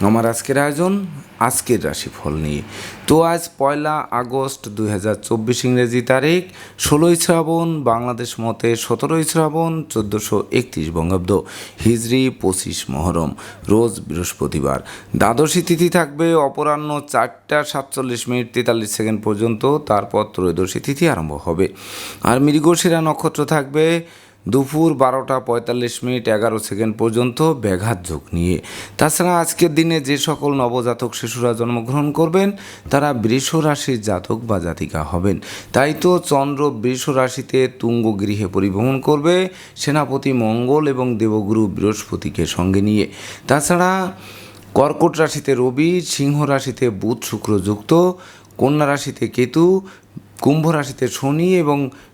আমার আজকের আয়োজন, আজকের রাশিফল নিয়ে। তো আজ পয়লা আগস্ট দুই হাজার চব্বিশ ইংরেজি তারিখ, ষোলোই শ্রাবণ, বাংলাদেশ মতে সতেরোই শ্রাবণ, চোদ্দোশো একত্রিশ বঙ্গাব্দ, হিজরি পঁচিশ মহরম, রোজ বৃহস্পতিবার। দ্বাদশী তিথি থাকবে অপরাহ্ন চারটা সাতচল্লিশ মিনিট তেতাল্লিশ সেকেন্ড পর্যন্ত, তারপর ত্রয়োদশী তিথি আরম্ভ হবে। আর মৃগশিরা নক্ষত্র থাকবে দুপুর বারোটা পঁয়তাল্লিশ মিনিট এগারো সেকেন্ড পর্যন্ত ব্যাঘাত যোগ নিয়ে। তাছাড়া আজকের দিনে যে সকল নবজাতক শিশুরা জন্মগ্রহণ করবেন, তারা বৃষ রাশির জাতক বা জাতিকা হবেন। তাই তো চন্দ্র বৃষ রাশিতে তুঙ্গ গৃহে পরিভ্রমণ করবে সেনাপতি মঙ্গল এবং দেবগুরু বৃহস্পতিকে সঙ্গে নিয়ে। তাছাড়া কর্কট রাশিতে রবি, সিংহ রাশিতে বুধ শুক্র যুক্ত, কন্যা রাশিতে কেতু, কুম্ভ রাশিতে শনি এবং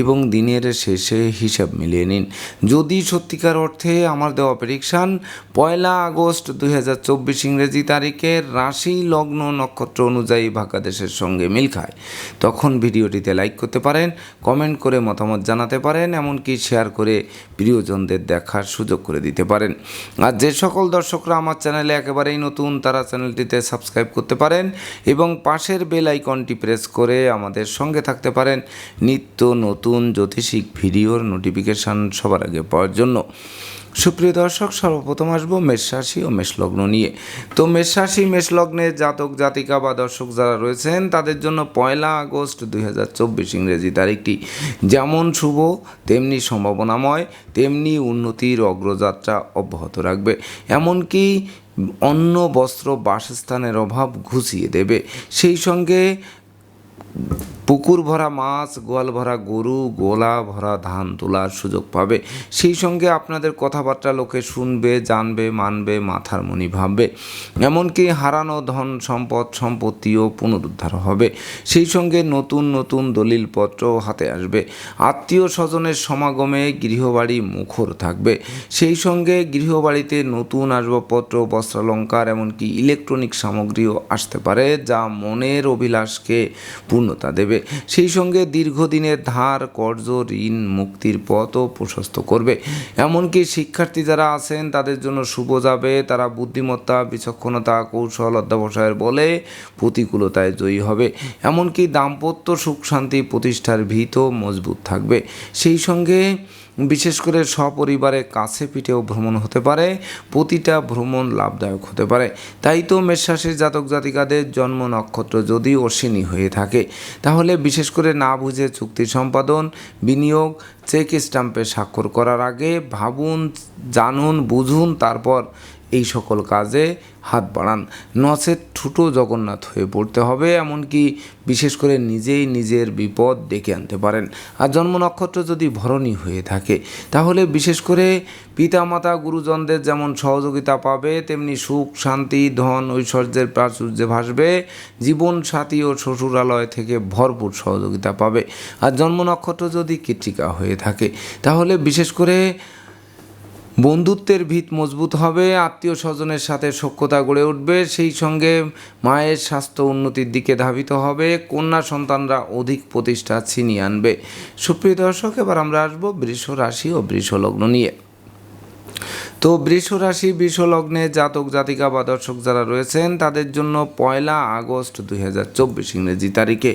এবং দিনের শেষে হিসাব মিলিয়ে নিন। যদি সত্যিকার অর্থে আমার দেওয়া প্রেডিকশান পয়লা আগস্ট দুই হাজার চব্বিশ ইংরেজি তারিখের রাশি লগ্ন নক্ষত্র অনুযায়ী ভাগ্যাদেশের সঙ্গে মিল খায়। তখন ভিডিওটিতে লাইক করতে পারেন কমেন্ট করে মতামত জানাতে পারেন, এমনকি শেয়ার করে প্রিয়জনদের দেখার সুযোগ করে দিতে পারেন। আর যে সকল দর্শকরা আমার চ্যানেলে একেবারেই নতুন, তারা চ্যানেলটিতে সাবস্ক্রাইব করতে পারেন এবং পাশের বেল আইকনটি প্রেস করে আমাদের সঙ্গে থাকতে পারেন। নিত্য নতুন জ্যোতিষিক ভিডিওর নোটিফিকেশান সবার আগে পাওয়ার জন্য। সুপ্রিয় দর্শক, সর্বপ্রথম আসব মেষ রাশি ও মেষলগ্ন নিয়ে। তো মেষ রাশি মেষলগ্নের জাতক, জাতিকা বা দর্শক যারা রয়েছেন, তাদের জন্য পয়লা আগস্ট দুই হাজার চব্বিশ ইংরেজি তারিখটি। যেমন শুভ, তেমনি সম্ভাবনাময়, তেমনি উন্নতির অগ্রযাত্রা অব্যাহত রাখবে। এমনকি অন্য বস্ত্র, বাসস্থানের অভাব ঘুষিয়ে দেবে। সেই সঙ্গে পুকুর ভরা মাছ, গোয়াল ভরা গরু, গোলা ভরা ধান তোলার সুযোগ পাবে। সেই সঙ্গে আপনাদের কথাবার্তা লোকে শুনবে, জানবে, মানবে, মাথার মনি ভাববে। এমনকি হারানো ধন সম্পদ, সম্পত্তিও পুনরুদ্ধার হবে। সেই সঙ্গে নতুন নতুন দলিলপত্র হাতে আসবে। আত্মীয় স্বজনের সমাগমে গৃহবাড়ি মুখর থাকবে। সেই সঙ্গে গৃহবাড়িতে নতুন আসবাবপত্র, বস্ত্রালঙ্কার, এমনকি ইলেকট্রনিক সামগ্রীও আসতে পারে, যা মনের অভিলাষকে পূর্ণতা দেবে। সেই সঙ্গে দীর্ঘদিনের ধার, কর্জ, ঋণ, মুক্তির পথও প্রশস্ত করবে। এমনকি শিক্ষার্থী যারা আছেন, তাদের জন্য শুভ যাবে। তারা বুদ্ধিমত্তা, বিচক্ষণতা, কৌশল অধ্যাবসায়ের বলে প্রতিকূলতায় জয়ী হবে। এমনকি দাম্পত্য সুখ শান্তি প্রতিষ্ঠার ভীত মজবুত থাকবে। সেই সঙ্গে বিশেষ করে সপরিবারে কাছে পিঠেও ভ্রমণ হতে পারে, প্রতিটা ভ্রমণ লাভদায়ক হতে পারে। তাই তো মেষরাশির জাতক জাতিকাদের জন্ম নক্ষত্র যদি অশ্বিনী হয়ে থাকে, তাহলে বিশেষ করে না বুঝে চুক্তি সম্পাদন, বিনিয়োগ, চেক স্টাম্পে স্বাক্ষর করার আগে ভাবুন, জানুন, বুঝুন, তারপর এই সকল কাজে হাত বাড়ান। নচেত ঠুটো জগন্নাথ হয়ে পড়তে হবে, এমনকি বিশেষ করে নিজেই নিজের বিপদ ডেকে আনতে পারেন। আর জন্ম নক্ষত্র যদি ভরণী হয়ে থাকে, তাহলে বিশেষ করে পিতামাতা, গুরুজনদের যেমন সহযোগিতা পাবে, তেমনি সুখ, শান্তি, ধন, ঐশ্বর্যের প্রাচুর্যে ভাসবে, জীবন সাথী ও শ্বশুরালয় থেকে ভরপুর সহযোগিতা পাবে। আর জন্ম নক্ষত্র যদি কৃত্রিকা হয়ে থাকে, তাহলে বিশেষ করে বন্ধুত্বের ভিত মজবুত হবে, আত্মীয় স্বজনের সাথে সক্ষতা গড়ে উঠবে, সেই সঙ্গে মায়ের স্বাস্থ্য উন্নতির দিকে ধাবিত হবে, কন্যা সন্তানরা অধিক প্রতিষ্ঠা ছিনিয়ে আনবে। সুপ্রিয় দর্শক, এবার আমরা আসব বৃষ রাশি ও বৃষ লগ্ন নিয়ে। তো বৃষ রাশি বৃষ লগ্নে জাতক, জাতিকা বা দর্শক যারা রয়েছেন, তাদের জন্য পয়লা আগস্ট দুই হাজার চব্বিশ ইংরেজি তারিখে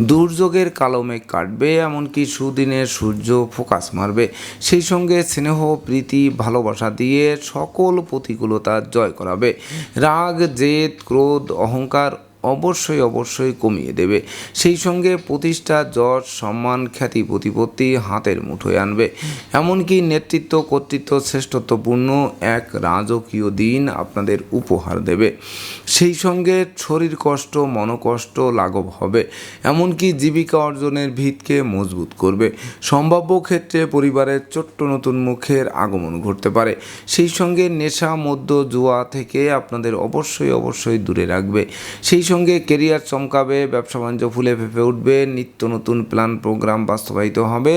দুর্যোগের কালো মেঘ কাটবে, এমনকি সুদিনের সূর্য ফোকাস মারবে। সেই সঙ্গে স্নেহ, প্রীতি, ভালোবাসা দিয়ে সকল প্রতিকূলতা জয় করাবে। রাগ, জেদ, ক্রোধ, অহংকার অবশ্যই অবশ্যই কমিয়ে দেবে। সেই সঙ্গে প্রতিষ্ঠা, যশ, সম্মান, খ্যাতি, প্রতিপত্তি হাতের মুঠোয় আনবে। এমনকি নেতৃত্ব, কর্তৃত্ব, শ্রেষ্ঠত্বপূর্ণ এক রাজকীয় দিন আপনাদের উপহার দেবে। সেই সঙ্গে শরীর কষ্ট, মনকষ্ট লাঘব হবে। এমনকি জীবিকা অর্জনের ভিতকে মজবুত করবে। সম্ভাব্য ক্ষেত্রে পরিবারের ছোট্ট নতুন মুখের আগমন ঘটতে পারে। সেই সঙ্গে নেশা মধ্য জুয়া থেকে আপনাদের অবশ্যই অবশ্যই দূরে রাখবে। সেই সঙ্গে কেরিয়ার চমকাবে, ব্যবসা বাণিজ্য ফুলে ফেপে উঠবে, নিত্য নতুন প্ল্যান প্রোগ্রাম বাস্তবায়িত হবে,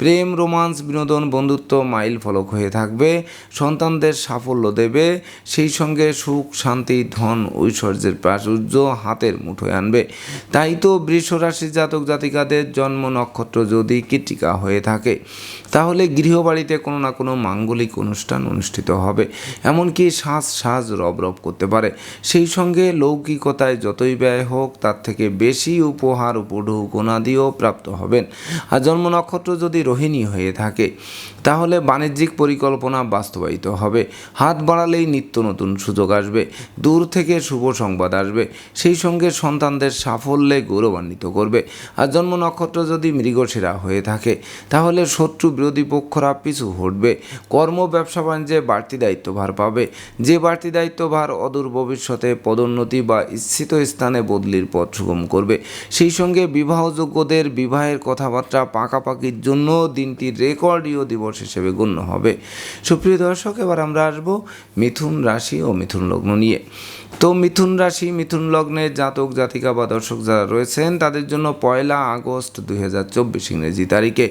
প্রেম, রোমান্স, বিনোদন, বন্ধুত্ব মাইল ফলক হয়ে থাকবে, সন্তানদের সাফল্য দেবে, সেই সঙ্গে সুখ, শান্তি, ধন, ঐশ্বর্যের প্রাচুর্য হাতের মুঠোয় আনবে। তাই তো বৃষ রাশি জাতক জাতিকাদের জন্ম নক্ষত্র যদি কৃতিকা হয়ে থাকে, তাহলে গৃহবাড়িতে কোনো না কোনো মাঙ্গলিক অনুষ্ঠান অনুষ্ঠিত হবে, এমনকি শ্বাস শ্বাস রব রব করতে পারে। সেই সঙ্গে লৌকিকতায় যতই ব্যয় হোক, তার থেকে বেশি উপহার উপঢৌকনাদিও প্রাপ্ত হবেন। আর জন্ম নক্ষত্র যদি রোহিণী হয়ে থাকে তাহলে বাণিজ্যিক পরিকল্পনা বাস্তবায়িত হবে। হাত বাড়ালেই নিত্য নতুন সুযোগ আসবে। দূর থেকে শুভ সংবাদ আসবে। সেই সঙ্গে সন্তানদের সাফল্যে গৌরবান্বিত করবে। আর জন্ম নক্ষত্র যদি মৃগশিরা হয়ে থাকে, তাহলে শত্রু বিরোধী পক্ষরা পিছু হটবে। কর্ম, ব্যবসা, বাণিজ্যে বাড়তি দায়িত্বভার পাবে। যে বাড়তি দায়িত্বভার অদূর ভবিষ্যতে পদোন্নতি বা ইচ্ছিত স্থানে বদলির পথ সুগম করবে। সেই সঙ্গে বিবাহযোগ্যদের বিবাহের কথাবার্তা পাকাপাকির জন্য দিনটি রেকর্ডীয় দিবস হিসেবে গণ্য হবে। সুপ্রিয় দর্শক এবার আমরা আসব মিথুন রাশি ও মিথুন লগ্ন নিয়ে। তো মিথুন রাশি, মিথুন লগ্নের জাতক, জাতিকা বা দর্শক যারা রয়েছেন, তাদের জন্য পয়লা আগস্ট দুই হাজার চব্বিশ ইংরেজি তারিখে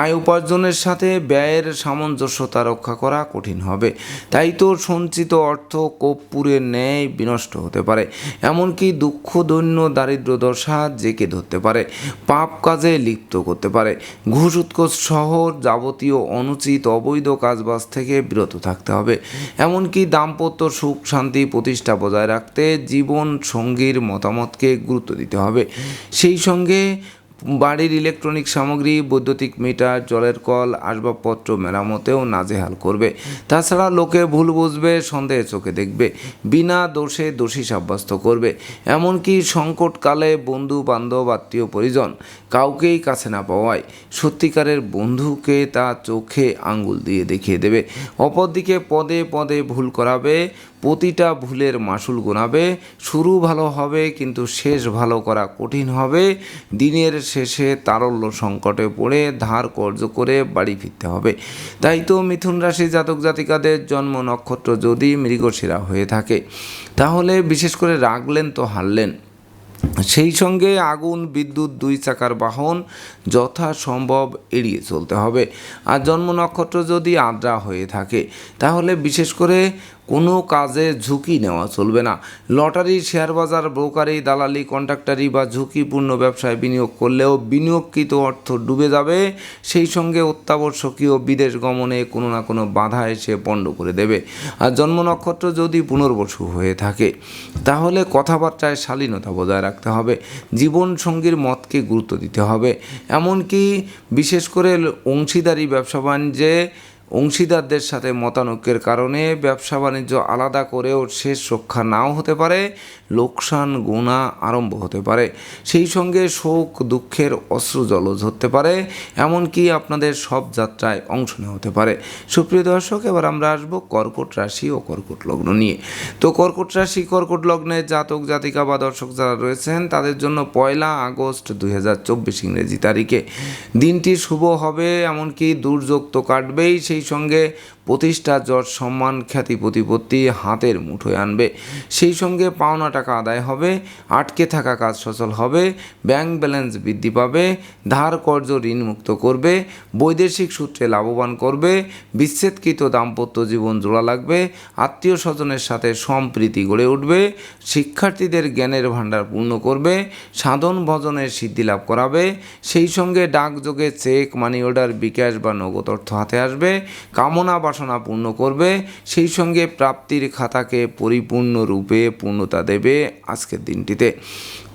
আয় উপার্জনের সাথে ব্যয়ের সামঞ্জস্যতা রক্ষা করা কঠিন হবে। তাই তো সঞ্চিত অর্থ কর্পূরের ন্যায় বিনষ্ট হতে পারে। এমনকি দুঃখ, দৈন্য, দারিদ্র দশা জেকে ধরতে পারে। পাপ কাজে লিপ্ত করতে পারে। ঘুষ উৎকোষ সহ যাবতীয় অনুচিত অবৈধ কাজবাজ থেকে বিরত থাকতে হবে। এমনকি দাম্পত্য সুখ শান্তি প্রতিষ্ঠা বজায় রাখতে জীবন সঙ্গীর মতামতকে গুরুত্ব দিতে হবে। সেই সঙ্গে বাড়ির ইলেকট্রনিক সামগ্রী, বৈদ্যুতিক মিটার, জলের কল, আসবাবপত্র মেরামতেও নাজেহাল করবে। তাছাড়া লোকে ভুল বুঝবে, সন্দেহে চোখে দেখবে, বিনা দোষে দোষী সাব্যস্ত করবে। এমনকি সংকটকালে বন্ধু বান্ধব আত্মীয়, পরিজন কাউকেই কাছে না পাওয়ায় সত্যিকারের বন্ধুকে তা চোখে আঙ্গুল দিয়ে দেখিয়ে দেবে। অপরদিকে পদে পদে ভুল করাবে প্রতিটা ভুলের মাসুল গোনাবে, শুরু ভালো হবে কিন্তু শেষ ভালো করা কঠিন হবে, দিনের শেষে তারল্য সংকটে পড়ে ধার কর্য করে বাড়ি ফিরতে হবে। তাই তো মিথুন রাশি জাতক জাতিকাদের জন্ম নক্ষত্র যদি মৃগশিরা হয়ে থাকে, তাহলে বিশেষ করে রাগলেন তো হারলেন। সেই সঙ্গে আগুন, বিদ্যুৎ, দুই চাকার বাহন যথাসম্ভব এড়িয়ে চলতে হবে। আর জন্ম নক্ষত্র যদি আদ্রা হয়ে থাকে, তাহলে বিশেষ করে কোনো কাজে ঝুঁকি নেওয়া চলবে না। লটারি শেয়ার বাজার ব্রোকারি দালালি, কন্ট্রাক্টারি বা ঝুঁকিপূর্ণ ব্যবসায় বিনিয়োগ করলেও বিনিয়োগকৃত অর্থ ডুবে যাবে। সেই সঙ্গে অত্যাবশ্যকীয় বিদেশ গমনে কোনো না কোনো বাধা এসে পণ্ড করে দেবে। আর জন্ম নক্ষত্র যদি পুনর্বসু হয়ে থাকে, তাহলে কথাবার্তায় শালীনতা বজায় রাখতে হবে। জীবন সঙ্গীর মতকে গুরুত্ব দিতে হবে। এমনকি বিশেষ করে অংশীদারি, ব্যবসা বাণিজ্যে অংশীদারদের সাথে মতানৈক্যের কারণে ব্যবসা বাণিজ্য আলাদা করেও শেষ রক্ষা নাও হতে পারে, লোকসান, গুণা আরম্ভ হতে পারে। সেই সঙ্গে শোক, দুঃখের অশ্রু জলজ হতে পারে, এমনকি আপনাদের সব যাত্রায় অংশ নেওয়া হতে পারে। সুপ্রিয় দর্শক, এবার আমরা আসব কর্কট রাশি ও কর্কট লগ্ন নিয়ে। তো কর্কট রাশি, কর্কট লগ্নে জাতক, জাতিকা বা দর্শক যারা রয়েছেন, তাদের জন্য পয়লা আগস্ট দুই হাজার চব্বিশ ইংরেজি তারিখে। দিনটি শুভ হবে, এমনকি দুর্যোগ তো কাটবেই, সেই সঙ্গে প্রতিষ্ঠা যশ সম্মান খ্যাতি প্রতিপত্তি হাতের মুঠোয় আনবে। সেই সঙ্গে পাওনা টাকা আদায় হবে, আটকে থাকা কাজ সচল হবে, ব্যাংক ব্যালেন্স বৃদ্ধি পাবে, ধার কর্য ঋণ মুক্ত করবে, বৈদেশিক সূত্রে লাভবান করবে, বিচ্ছেদকৃত দাম্পত্য জীবন জোড়া লাগবে, আত্মীয় স্বজনের সাথে সম্প্রীতি গড়ে উঠবে, শিক্ষার্থীদের জ্ঞানের ভাণ্ডার পূর্ণ করবে, সাধন ভজনের সিদ্ধি লাভ করাবে, সেই সঙ্গে ডাকযোগে চেক মানি অর্ডার বিকাশ বা নগদ অর্থ হাতে আসবে, কামনা বাসনা পূর্ণ করবে, সেই সঙ্গে প্রাপ্তির খাতাকে পরিপূর্ণরূপে পূর্ণতা দেবে আজকের দিনটিতে।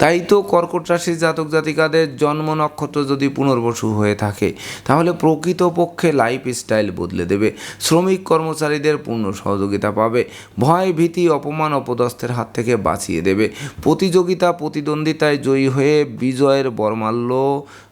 তাই তো কর্কট রাশির জাতক জাতিকাদের জন্ম নক্ষত্র যদি পুনর্বসু হয়ে থাকে, তাহলে প্রকৃতপক্ষে লাইফ স্টাইল বদলে দেবে। শ্রমিক কর্মচারীদের পূর্ণ সহযোগিতা পাবে, ভয়, ভীতি, অপমান, অপদস্থের হাত থেকে বাঁচিয়ে দেবে। প্রতিযোগিতা, প্রতিদ্বন্দ্বিতায় জয়ী হয়ে বিজয়ের বর্মাল্য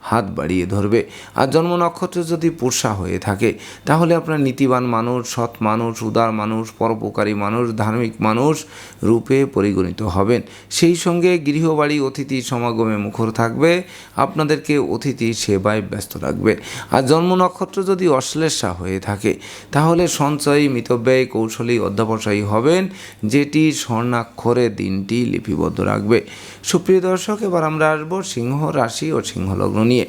হাত বাড়িয়ে ধরবে। আর জন্ম নক্ষত্র যদি পোষা হয়ে থাকে, তাহলে আপনার নীতিবান মানুষ, সৎ মানুষ, উদার মানুষ, পরোপকারী মানুষ, ধার্মিক মানুষ রূপে পরিগণিত হবেন। সেই সঙ্গে গৃহবাড়ি অতিথি সমাগমে মুখর থাকবে, আপনাদেরকে অতিথি সেবায় ব্যস্ত রাখবে। আর জন্ম নক্ষত্র যদি অশ্লেষা হয়ে থাকে, তাহলে সঞ্চয়ী, মিতব্যয়ী, কৌশলী অধ্যাবসায়ী হবেন, যেটি স্বর্ণাক্ষরে দিনটি লিপিবদ্ধ রাখবে। সুপ্রিয় দর্শক, এবার আমরা আসব সিংহ রাশি ও সিংহ লগ্ন নিয়ে।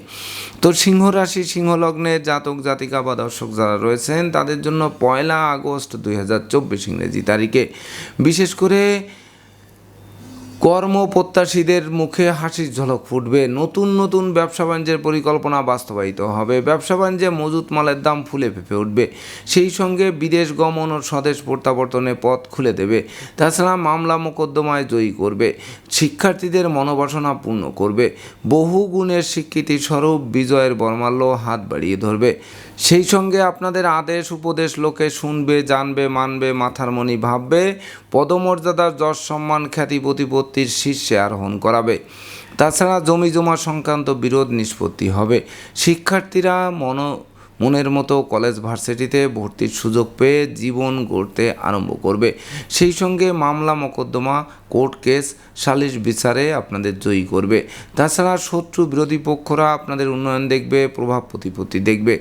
তো সিংহ রাশি সিংহ লগ্নে জাতক, জাতিকা বা দর্শক যারা রয়েছেন, তাদের জন্য পয়লা আগস্ট দুই হাজার চব্বিশ ইংরেজি তারিখে। বিশেষ করে কর্মপ্রত্যাশীদের মুখে হাসির ঝলক ফুটবে। নতুন নতুন ব্যবসা বাণিজ্যের পরিকল্পনা বাস্তবায়িত হবে। ব্যবসা বাণিজ্যে মজুত মালের দাম ফুলে ফেঁপে উঠবে। সেই সঙ্গে বিদেশ গমন ও স্বদেশ প্রত্যাবর্তনে পথ খুলে দেবে। তাছাড়া মামলা মোকদ্দমায় জয়ী করবে। শিক্ষার্থীদের মনোবাসনা পূর্ণ করবে। বহু গুণের স্বীকৃতি স্বরূপ বিজয়ের বর্মাল্য হাত বাড়িয়ে ধরবে। সেই সঙ্গে আপনাদের আদেশ, উপদেশ, লোকে শুনবে, জানবে, মানবে, মাথার মনি ভাববে, পদমর্যাদার যশ, সম্মান, খ্যাতি, প্রতিপত্তির শীর্ষে আরোহণ করাবে। তাছাড়া জমি জমা সংক্রান্ত বিরোধ নিষ্পত্তি হবে। শিক্ষার্থীরা মন, মনের মতো কলেজ ভার্সিটিতে ভর্তির সুযোগ পেয়ে জীবন গড়তে আরম্ভ করবে। সেই সঙ্গে মামলা, মোকদ্দমা কোর্ট কেস সালিশ বিচারে আপনাদের জয়ী করবে। তাছাড়া শত্রু বিরোধী পক্ষরা আপনাদের উন্নয়ন দেখবে, প্রভাব প্রতিপত্তি দেখবে,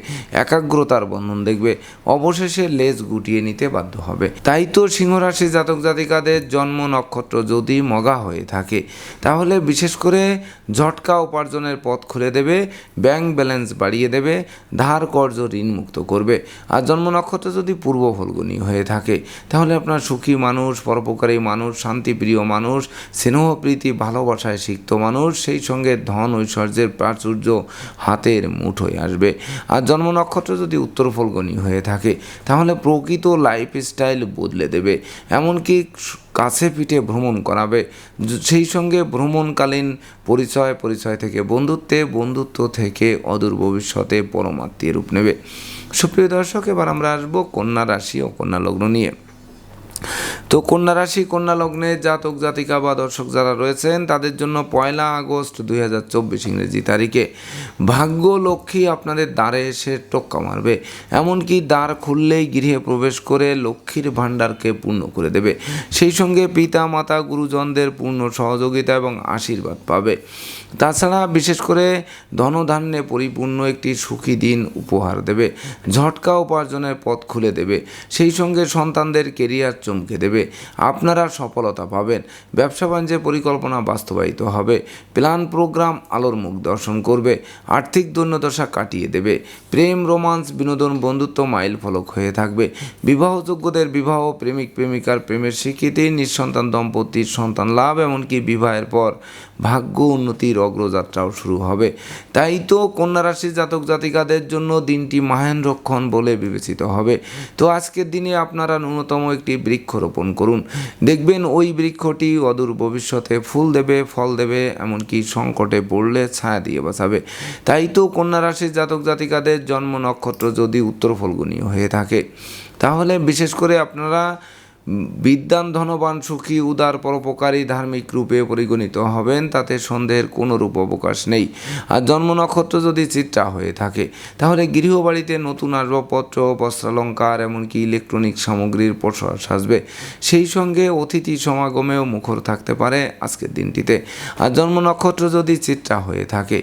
একাগ্রতার বন্ধন দেখবে, অবশেষে লেজ গুটিয়ে নিতে বাধ্য হবে। তাই তো সিংহরাশি জাতক জাতিকাদের জন্ম নক্ষত্র যদি মগা হয়ে থাকে, তাহলে বিশেষ করে ঝটকা উপার্জনের পথ খুলে দেবে, ব্যাংক ব্যালেন্স বাড়িয়ে দেবে, ধার কর্জ ঋণ মুক্ত করবে। আর জন্ম নক্ষত্র যদি পূর্ব ফলগুনি হয়ে থাকে, তাহলে আপনার সুখী মানুষ, পরোপকারী মানুষ, শান্তিপ্রিয় মানুষ স্নেহ প্রীতি ভালোবাসায় সিক্ত মানুষ, সেই সঙ্গে ধন ঐশ্বর্যের প্রাচুর্য হাতের মুঠোয় আসবে। আর জন্ম নক্ষত্র যদি উত্তর ফলগনি হয়ে থাকে, তাহলে প্রকৃত লাইফ স্টাইল বদলে দেবে। এমনকি কাছে পিঠে ভ্রমণ করাবে। সেই সঙ্গে ভ্রমণকালীন পরিচয় পরিচয় থেকে বন্ধুত্বে, বন্ধুত্ব থেকে অদূর ভবিষ্যতে পরমাত্মীয় রূপ নেবে। সুপ্রিয় দর্শক, এবার আমরা আসব কন্যা রাশি ও কন্যা লগ্ন নিয়ে। তো কন্যা রাশি, কন্যা লগ্নে জাতক, জাতিকা বা দর্শক যারা রয়েছেন, তাদের জন্য পয়লা আগস্ট দুই হাজার চব্বিশ ইংরেজি তারিখে ভাগ্য লক্ষ্মী আপনাদের দ্বারে এসে টোক্কা মারবে। এমনকি দ্বার খুললেই গৃহে প্রবেশ করে লক্ষ্মীর ভাণ্ডারকে পূর্ণ করে দেবে। সেই সঙ্গে পিতা, মাতা, গুরুজনদের পূর্ণ সহযোগিতা এবং আশীর্বাদ পাবে। তাছাড়া বিশেষ করে ধনধান্যে পরিপূর্ণ একটি সুখী দিন উপহার দেবে, ঝটকা উপার্জনের পথ খুলে দেবে, সেই সঙ্গে সন্তানদের কেরিয়ার চমকে দেবে, আপনারা সফলতা পাবেন, ব্যবসা বাণিজ্যের পরিকল্পনা বাস্তবায়িত হবে, প্ল্যান প্রোগ্রাম আলোর মুখ দর্শন করবে, আর্থিক দৈন্যদশা কাটিয়ে দেবে, প্রেম, রোমান্স, বিনোদন, বন্ধুত্ব মাইল ফলক হয়ে থাকবে, বিবাহযোগ্যদের বিবাহ, প্রেমিক, প্রেমিকার প্রেমের স্বীকৃতি, নিঃসন্তান দম্পতির সন্তান লাভ, এমনকি বিবাহের পর ভাগ্য উন্নতির অগ্রযাত্রাও শুরু হবে। তাই তো কন্যা রাশির জাতক জাতিকাদের জন্য দিনটি মাহেন্দ্রক্ষণ বলে বিবেচিত হবে। তো আজকের দিনে আপনারা ন্যূনতম একটি বৃক্ষ রোপণ করুন। দেখবেন ওই বৃক্ষটি অদূর ভবিষ্যতে ফুল দেবে, ফল দেবে, এমনকি সংকটে পড়লে ছায়া দিয়ে বাঁচাবে। তাই তো কন্যা রাশির জাতক জাতিকাদের জন্ম নক্ষত্র যদি উত্তর ফলগুনি হয়ে থাকে, তাহলে বিশেষ করে আপনারা বিদ্যান ধনবান সুখী, উদার, পরোপকারী, ধার্মিক রূপে পরিগণিত হবেন, তাতে সন্দেহের কোনো রূপ অবকাশ নেই। আর জন্ম নক্ষত্র যদি চিত্রা হয়ে থাকে, তাহলে গৃহবাড়িতে নতুন আসবাবপত্র, বস্ত্রালঙ্কার, এমনকি ইলেকট্রনিক সামগ্রীর প্রসার সাজবে। সেই সঙ্গে অতিথি সমাগমেও মুখর থাকতে পারে আজকের দিনটিতে। আর জন্ম নক্ষত্র যদি চিত্রা হয়ে থাকে,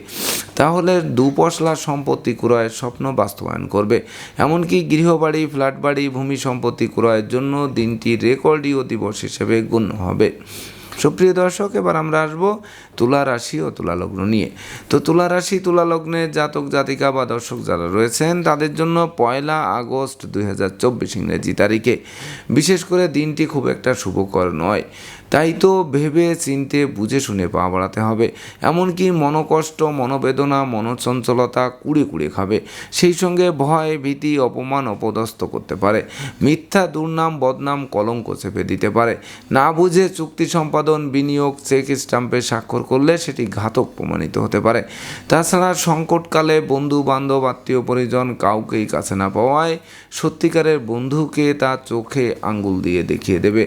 তাহলে দুপশলা সম্পত্তি ক্রয়ের স্বপ্ন বাস্তবায়ন করবে। এমনকি গৃহবাড়ি ফ্ল্যাট বাড়ি ভূমি সম্পত্তি ক্রয়ের জন্য দিনটি রেকর্ডীয় দিবস হিসেবে গণ্য হবে। সুপ্রিয় দর্শক, এবার আমরা আসব তুলা রাশি ও তুলা লগ্ন নিয়ে। তো তুলা রাশি, তুলা লগ্নের জাতক, জাতিকা বা দর্শক যারা রয়েছেন, তাদের জন্য পয়লা আগস্ট দুই হাজার চব্বিশ ইংরেজি তারিখে। বিশেষ করে দিনটি খুব একটা শুভকর নয়। তাই তো ভেবে চিনতে বুঝে শুনে পা বাড়াতে হবে। এমনকি মনোকষ্ট, মনোবেদনা, মনোচঞ্চলতা কুড়ে কুড়ে খাবে। সেই সঙ্গে ভয়, ভীতি, অপমান অপদস্থ করতে পারে। মিথ্যা, দুর্নাম, বদনাম, কলঙ্ক চেপে দিতে পারে। না বুঝে চুক্তি সম্পাদন, বিনিয়োগ, চেক স্টাম্পে স্বাক্ষর করলে সেটি ঘাতক প্রমাণিত হতে পারে। তাছাড়া সংকটকালে বন্ধু বান্ধব আত্মীয় পরিজন কাউকেই কাছে না পাওয়ায় সত্যিকারের বন্ধুকে তার চোখে আঙ্গুল দিয়ে দেখিয়ে দেবে।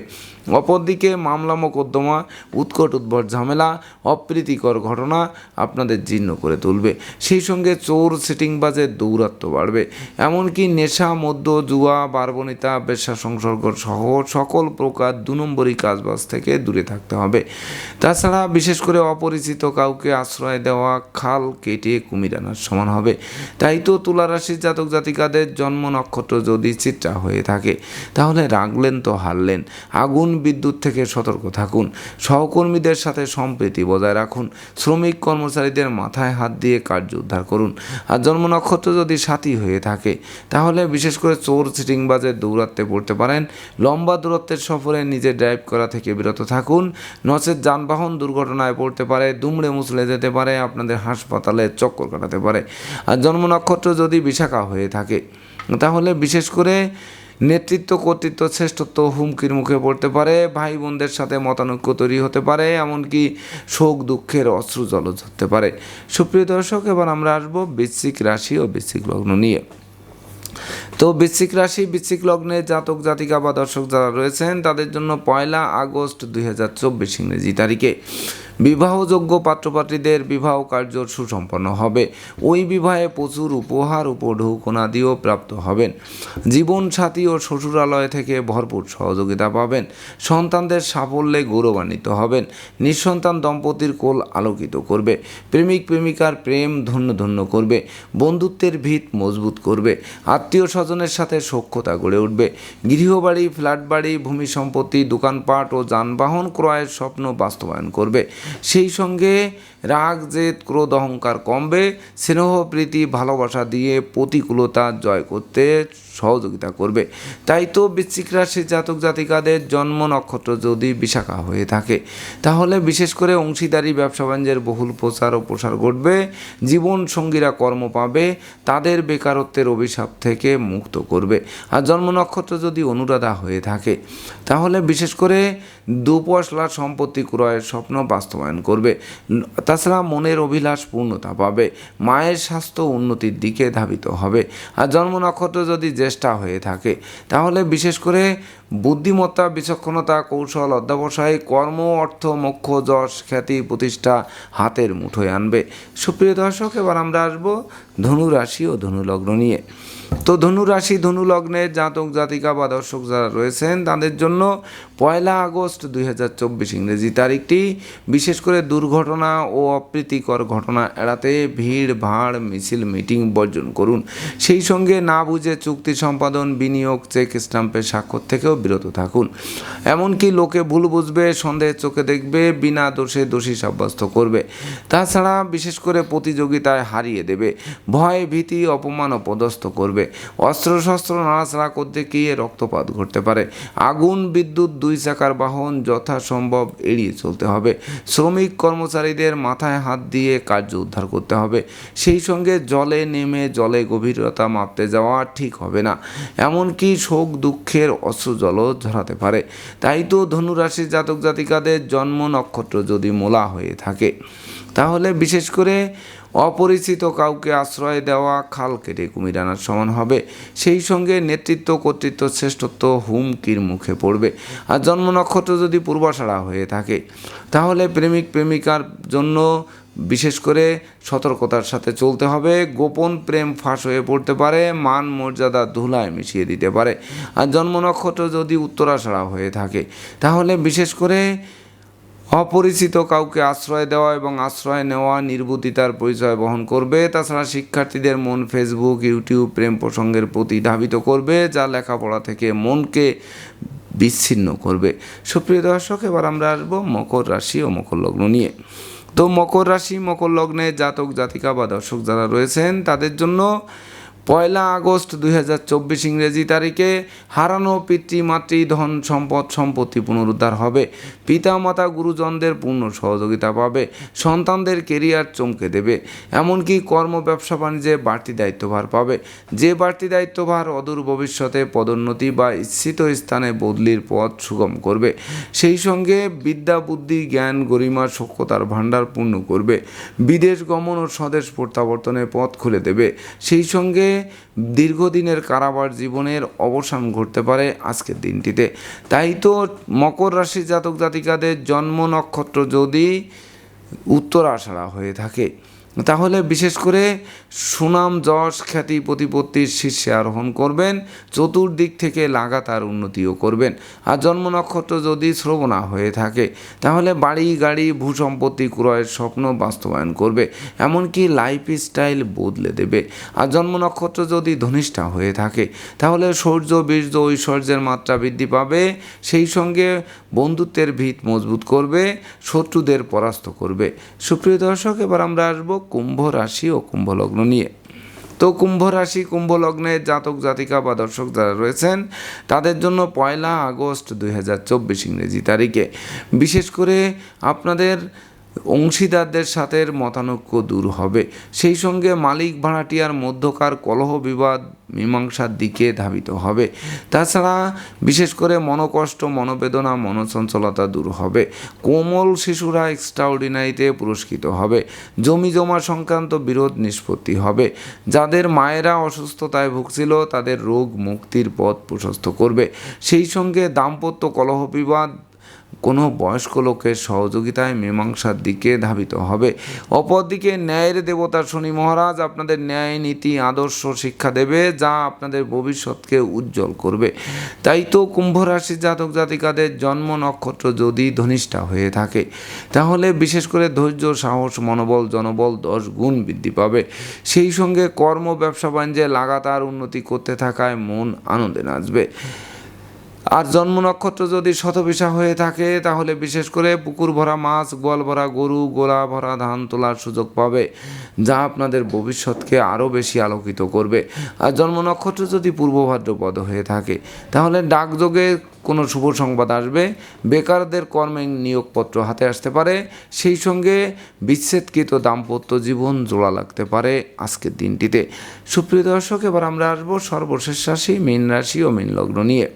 অপরদিকে মামলা মোকদ্দমা উৎকট উদ্ভট ঝামেলা, অপ্রীতিকর ঘটনা আপনাদের জীর্ণ করে তুলবে। সেই সঙ্গে চোর সিটিংবাজের দৌরাত্ম বাড়বে। এমনকি নেশা, মদ্য, জুয়া, বারবনিতা বেশ্যা সংসর্গ সহ সকল প্রকার দু নম্বরী কাজবাজ থেকে দূরে থাকতে হবে। তাছাড়া বিশেষ করে অপরিচিত কাউকে আশ্রয় দেওয়া, খাল কেটে কুমির আনার সমান হবে। তাই তো তুলা রাশির জাতক জাতিকাদের জন্ম নক্ষত্র যদি চিত্রা হয়ে থাকে, তাহলে রাগলেন তো হারলেন। আগুন বিদ্যুৎ থেকে সতর্ক থাকুন। সহকর্মীদের সাথে সম্প্রীতি বজায় রাখুন। শ্রমিক কর্মচারীদের মাথায় হাত দিয়ে কার্য উদ্ধার করুন। আর জন্ম নক্ষত্র যদি সাথী হয়ে থাকে, তাহলে বিশেষ করে চোর সিটিংবাজের দৌরাত্মে পড়তে পারেন। লম্বা দূরত্বের সফরে নিজে ড্রাইভ করা থেকে বিরত থাকুন। নচেত যানবাহন দুর্ঘটনায় পড়তে পারে, দুমড়ে মুচড়ে যেতে পারে, আপনাদের হাসপাতালে চক্কর কাটাতে পারে। আর জন্ম নক্ষত্র যদি বিশাখা হয়ে থাকে, তাহলে বিশেষ করে নেতৃত্ব কর্তৃত্ব শ্রেষ্ঠত্ব হুমকির মুখে পড়তে পারে ভাই বোনদের সাথে মতানৈক্য তৈরি হতে পারে, এমনকি শোক দুঃখের অশ্রু জল ধরতে পারে। সুপ্রিয় দর্শক, এবার আমরা আসব বৃশ্চিক রাশি ও বৃশ্চিক লগ্ন নিয়ে। তো বৃশ্চিক রাশি, বৃশ্চিক লগ্নে জাতক, জাতিকা বা দর্শক যারা রয়েছেন, তাদের জন্য পয়লা আগস্ট দুই হাজার চব্বিশ ইংরেজি তারিখে। বিবাহযোগ্য পাত্রপাত্রীদের বিবাহ কার্য সুসম্পন্ন হবে। ওই বিবাহে প্রচুর উপহার উপঢৌকনাদিও প্রাপ্ত হবেন। জীবনসাথী ও শ্বশুরালয় থেকে ভরপুর সহযোগিতা পাবেন। সন্তানদের সাফল্যে গৌরবান্বিত হবেন। নিঃসন্তান দম্পতির কোল আলোকিত করবে। প্রেমিক প্রেমিকার প্রেম ধন্য ধন্য করবে। বন্ধুত্বের ভিত মজবুত করবে। আত্মীয় স্বজনের সাথে সখ্যতা গড়ে উঠবে। গৃহবাড়ি ফ্ল্যাট বাড়ি ভূমি সম্পত্তি, দোকানপাট ও যানবাহন ক্রয়ের স্বপ্ন বাস্তবায়ন করবে। সেই সঙ্গে রাগ, জেদ, ক্রোধ, অহংকার কমবে। স্নেহ, প্রীতি, ভালোবাসা দিয়ে প্রতিকূলতা জয় করতে সহযোগিতা করবে। তাই তো বৃশ্চিক রাশির জাতক জাতিকাদের জন্ম নক্ষত্র যদি বিশাখা হয়ে থাকে, তাহলে বিশেষ করে অংশীদারি, ব্যবসা বাণিজ্যের বহুল প্রচার ও প্রসার ঘটবে। জীবন সঙ্গীরা কর্ম পাবে, তাদের বেকারত্বের অভিশাপ থেকে মুক্ত করবে। আর জন্ম নক্ষত্র যদি অনুরাধা হয়ে থাকে, তাহলে বিশেষ করে দুপশলা সম্পত্তি ক্রয়ের স্বপ্ন বাস্তবায়ন করবে। তাছাড়া মনের অভিলাষ পূর্ণতা পাবে, মায়ের স্বাস্থ্য উন্নতির দিকে ধাবিত হবে। আর জন্ম নক্ষত্র যদি জ্যেষ্ঠা হয়ে থাকে, তাহলে বিশেষ করে বুদ্ধিমত্তা, বিচক্ষণতা, কৌশল, অধ্যাবসায়, কর্ম, অর্থ, মোক্ষ, যশ, খ্যাতি, প্রতিষ্ঠা হাতের মুঠোয় আনবে। সুপ্রিয় দর্শক, এবার আমরা আসব ধনু রাশি ও ধনু লগ্ন নিয়ে। তো ধনুরাশি ধনু লগ্নের জাতক, জাতিকা বা দর্শক যারা রয়েছেন, তাদের জন্য পয়লা আগস্ট দুই হাজার চব্বিশ ইংরেজি তারিখটি। বিশেষ করে দুর্ঘটনা ও অপ্রীতিকর ঘটনা এড়াতে ভিড়, ভাড়, মিছিল, মিটিং বর্জন করুন। সেই সঙ্গে না বুঝে চুক্তি সম্পাদন, বিনিয়োগ, চেক স্টাম্পের স্বাক্ষর থেকেও বিরত থাকুন। এমনকি লোকে ভুল বুঝবে সন্দেহের চোখে দেখবে, বিনা দোষে দোষী সাব্যস্ত করবে। তাছাড়া বিশেষ করে প্রতিযোগিতায় হারিয়ে দেবে। ভয়, ভীতি, অপমান ও পদস্থ করবে। অস্ত্রশস্ত্র নাড়াচাড়া করতে গিয়ে রক্তপাত ঘটতে পারে। আগুন, বিদ্যুৎ, দুই চাকার বাহন যথাসম্ভব এড়িয়ে চলতে হবে। শ্রমিক কর্মচারীদের মাথায় হাত দিয়ে কার্য উদ্ধার করতে হবে। সেই সঙ্গে জলে নেমে জলে গভীরতা মাপতে যাওয়া ঠিক হবে না। এমনকি শোক দুঃখের অশ্রু জল ঝরাতে পারে। তাই তো ধনুরাশির জাতক জাতিকাদের জন্ম নক্ষত্র যদি মোলা হয়ে থাকে। তাহলে বিশেষ করে অপরিচিত কাউকে আশ্রয় দেওয়া খাল কেটে কুমির আনার সমান হবে। সেই সঙ্গে নেতৃত্ব কর্তৃত্ব শ্রেষ্ঠত্ব হুমকির মুখে পড়বে। আর জন্ম নক্ষত্র যদি পূর্বাষাড়া হয়ে থাকে, তাহলে প্রেমিক প্রেমিকার জন্য বিশেষ করে সতর্কতার সাথে চলতে হবে। গোপন প্রেম ফাঁস হয়ে পড়তে পারে, মান মর্যাদা ধুলায় মিশিয়ে দিতে পারে। আর জন্ম নক্ষত্র যদি উত্তরাষাড়া হয়ে থাকে, তাহলে বিশেষ করে অপরিচিত কাউকে আশ্রয় দেওয়া এবং আশ্রয় নেওয়া নির্বুদ্ধিতার পরিচয় বহন করবে। তাছাড়া শিক্ষার্থীদের মন ফেসবুক ইউটিউব প্রেম প্রসঙ্গের প্রতি ধাবিত করবে, যা লেখাপড়া থেকে মনকে বিচ্ছিন্ন করবে। সুপ্রিয় দর্শক, এবার আমরা আসব মকর রাশি ও মকর লগ্ন নিয়ে। তো মকর রাশি, মকর লগ্নে জাতক জাতিকা বা দর্শক যারা রয়েছেন, তাদের জন্য পয়লা আগস্ট দুই হাজার চব্বিশ ইংরেজি তারিখে হারানো পিতৃমাতৃ ধন সম্পদ সম্পত্তি পুনরুদ্ধার হবে। পিতামাতা গুরুজনদের পূর্ণ সহযোগিতা পাবে, সন্তানদের কেরিয়ার চমকে দেবে, এমনকি কর্ম, ব্যবসা, বাণিজ্যে বাড়তি দায়িত্বভার পাবে। যে বাড়তি দায়িত্বভার অদূর ভবিষ্যতে পদোন্নতি বা ইচ্ছিত স্থানে বদলির পথ সুগম করবে, সেই সঙ্গে বিদ্যা, বুদ্ধি, জ্ঞান, গরিমা সক্ষতার ভাণ্ডার পূর্ণ করবে। বিদেশ গমন ও স্বদেশ প্রত্যাবর্তনের পথ খুলে দেবে, সেই সঙ্গে দীর্ঘদিনের কারাবার জীবনের অবসান ঘটতে পারে আজকের দিনটিতে। তাই তো মকর রাশি জাতক জাতিকাদের জন্ম নক্ষত্র যদি উত্তর আষাঢ়া হয়ে থাকে তাহলে বিশেষ করে সুনাম, যশ, খ্যাতি, প্রতিপত্তির শীর্ষে আরোহণ করবেন, চতুর্দিক থেকে লাগাতার উন্নতিও করবেন। আর জন্ম নক্ষত্র যদি শ্রবণা হয়ে থাকে, তাহলে বাড়ি, গাড়ি ভূ সম্পত্তি ক্রয়ের স্বপ্ন বাস্তবায়ন করবে, এমনকি লাইফ স্টাইল বদলে দেবে। আর জন্ম নক্ষত্র যদি ধনিষ্ঠা হয়ে থাকে, তাহলে শৌর্য বীর্য, ঐশ্বর্যের মাত্রা বৃদ্ধি পাবে, সেই সঙ্গে বন্ধুত্বের ভিত মজবুত করবে, শত্রুদের পরাস্ত করবে। সুপ্রিয় দর্শক, এবার আমরা আসব কুম্ভ রাশি ও কুম্ভ লগ্ন নিয়ে। তো কুম্ভ রাশি, কুম্ভ লগ্নে জাতক, জাতিকা বা দর্শক যারা রয়েছেন, তাদের জন্য পয়লা আগস্ট দুই হাজার চব্বিশ ইংরেজি তারিখে। বিশেষ করে আপনাদের অংশীদারদের সাথে মতানৈক্য দূর হবে। সেই সঙ্গে মালিক ভাড়াটিয়ার মধ্যকার কলহ বিবাদ মীমাংসার দিকে ধাবিত হবে। তাছাড়া বিশেষ করে মনোকষ্ট, মনোবেদনা, মনোচঞ্চলতা দূর হবে। কোমল শিশুরা এক্সট্রাঅর্ডিনারিতে পুরস্কৃত হবে। জমি জমা সংক্রান্ত বিরোধ নিষ্পত্তি হবে। যাদের মায়েরা অসুস্থতায় ভুগছিল, তাদের রোগ মুক্তির পথ প্রশস্ত করবে। সেই সঙ্গে দাম্পত্য কলহ বিবাদ কোনো বয়স্ক লোকের সহযোগিতায় মীমাংসার দিকে ধাবিত হবে। অপরদিকে ন্যায়ের দেবতা শনি মহারাজ আপনাদের ন্যায়, নীতি, আদর্শ শিক্ষা দেবে যা আপনাদের ভবিষ্যৎকে উজ্জ্বল করবে। তাই তো কুম্ভ রাশির জাতক জাতিকাদের জন্ম নক্ষত্র যদি ধনিষ্ঠা হয়ে থাকে, তাহলে বিশেষ করে ধৈর্য, সাহস, মনোবল, জনবল দশ গুণ বৃদ্ধি পাবে। সেই সঙ্গে কর্ম, ব্যবসা বাণিজ্যে লাগাতার উন্নতি করতে থাকায় মন আনন্দে নাচবে। আর জন্ম নক্ষত্র যদি শতবিশা হয়ে থাকে, তাহলে বিশেষ করে পুকুর ভরা মাছ, গোয়াল ভরা গরু, গোলা ভরা ধান তোলার সুযোগ পাবে, যা আপনাদের ভবিষ্যৎকে আরও বেশি আলোকিত করবে। আর জন্ম নক্ষত্র যদি পূর্ব ভাদ্রপদ হয়ে থাকে, তাহলে ডাকযোগে কোনো শুভ সংবাদ আসবে। বেকারদের কর্মে নিয়োগপত্র হাতে আসতে পারে। সেই সঙ্গে বিচ্ছেদকৃত দাম্পত্য জীবন জোড়া লাগতে পারে আজকের দিনটিতে। সুপ্রিয় দর্শক, এবার আমরা আসব সর্বশেষ রাশি, মীন রাশি ও মীন লগ্ন নিয়ে।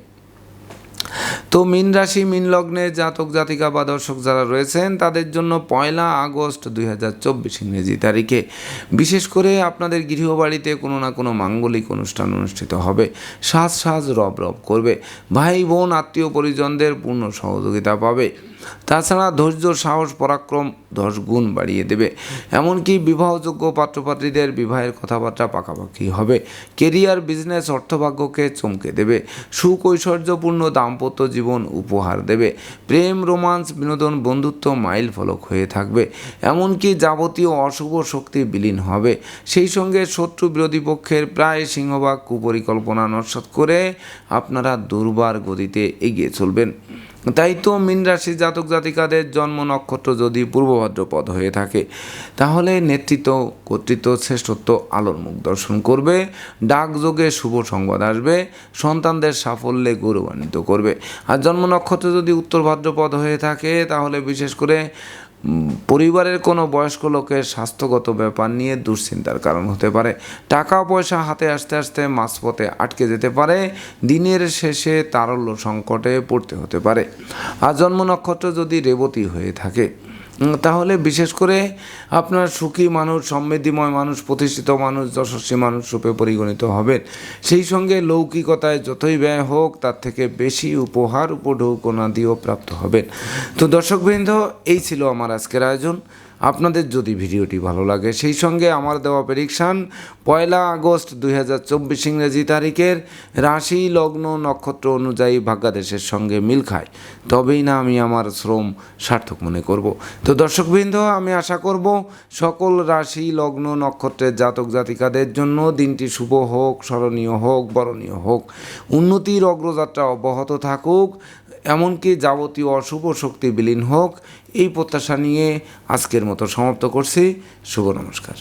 তো মিন রাশি, মিন লগ্নে জাতক, জাতিকা বা দর্শক যারা রয়েছেন, তাদের জন্য পয়লা আগস্ট দুই হাজার চব্বিশ ইংরেজি তারিখে। বিশেষ করে আপনাদের গৃহবাড়িতে কোনো না কোনো মাঙ্গলিক অনুষ্ঠান অনুষ্ঠিত হবে। সাজ সাজ রব রব করবে। ভাই বোন, আত্মীয় পরিজনদের পূর্ণ সহযোগিতা পাবে। তাছাড়া ধৈর্য, সাহস, পরাক্রম দশ গুণ বাড়িয়ে দেবে। এমনকি বিবাহযোগ্য পাত্রপাত্রীদের বিবাহের কথাবার্তা পাকাপাকি হবে। কেরিয়ার, বিজনেস, অর্থভাগ্যকে চমকে দেবে। সুকৈশ্বর্যপূর্ণ দাম্পত্য জীবন উপহার দেবে। প্রেম, রোমান্স, বিনোদন, বন্ধুত্ব মাইল ফলক হয়ে থাকবে। এমনকি যাবতীয় অশুভ শক্তি বিলীন হবে। সেই সঙ্গে শত্রু বিরোধী পক্ষের প্রায় সিংহভাগ কুপরিকল্পনা নস্বাত করে আপনারা দুর্বার গতিতে এগিয়ে চলবেন। তাই তো মীন রাশি জাতক জাতিকাদের জন্ম নক্ষত্র যদি পূর্ব ভাদ্রপদ হয়ে থাকে, তাহলে নেতৃত্ব কর্তৃত্ব শ্রেষ্ঠত্ব আলোর মুখ দর্শন করবে ডাকযোগে শুভ সংবাদ আসবে, সন্তানদের সাফল্যে গৌরবান্বিত করবে। আর জন্ম নক্ষত্র যদি উত্তর ভাদ্রপদ হয়ে থাকে, তাহলে বিশেষ করে পরিবারের কোনো বয়স্ক লোকের স্বাস্থ্যগত ব্যাপার নিয়ে দুশ্চিন্তার কারণ হতে পারে। টাকা পয়সা হাতে আসতে আসতে মাঝপথে আটকে যেতে পারে। দিনের শেষে তারল্য সংকটে পড়তে হতে পারে। আর জন্ম নক্ষত্র যদি রেবতী হয়ে থাকে তাহলে বিশেষ করে আপনার সুখী মানুষ, সমৃদ্ধিময় মানুষ, প্রতিষ্ঠিত মানুষ, যশস্বী মানুষ রূপে পরিগণিত হবেন। সেই সঙ্গে লৌকিকতায় যতই ব্যয় হোক, তার থেকে বেশি উপহার উপঢৌকনা দিয়েও প্রাপ্ত হবেন। তো দর্শকবৃন্দ, এই ছিল আমার আজকের আয়োজন। আপনাদের যদি ভিডিওটি ভালো লাগে, সেই সঙ্গে আমার দেওয়া প্রেডিকশান পয়লা আগস্ট দুই হাজার চব্বিশ ইংরেজি তারিখের রাশি লগ্ন নক্ষত্র অনুযায়ী ভাগ্যাদেশের সঙ্গে মিল খায়। তবেই না আমি আমার শ্রম সার্থক মনে করব। তো দর্শকবৃন্দ, আমি আশা করব সকল রাশি লগ্ন নক্ষত্রের জাতক জাতিকাদের জন্য দিনটি শুভ হোক, স্মরণীয় হোক, বরণীয় হোক। উন্নতির অগ্রযাত্রা অব্যাহত থাকুক। এমনকি যাবতীয় অশুভ শক্তি বিলীন হোক, এই প্রত্যাশা নিয়ে আজকের মতো সমাপ্ত করছি। শুভ নমস্কার।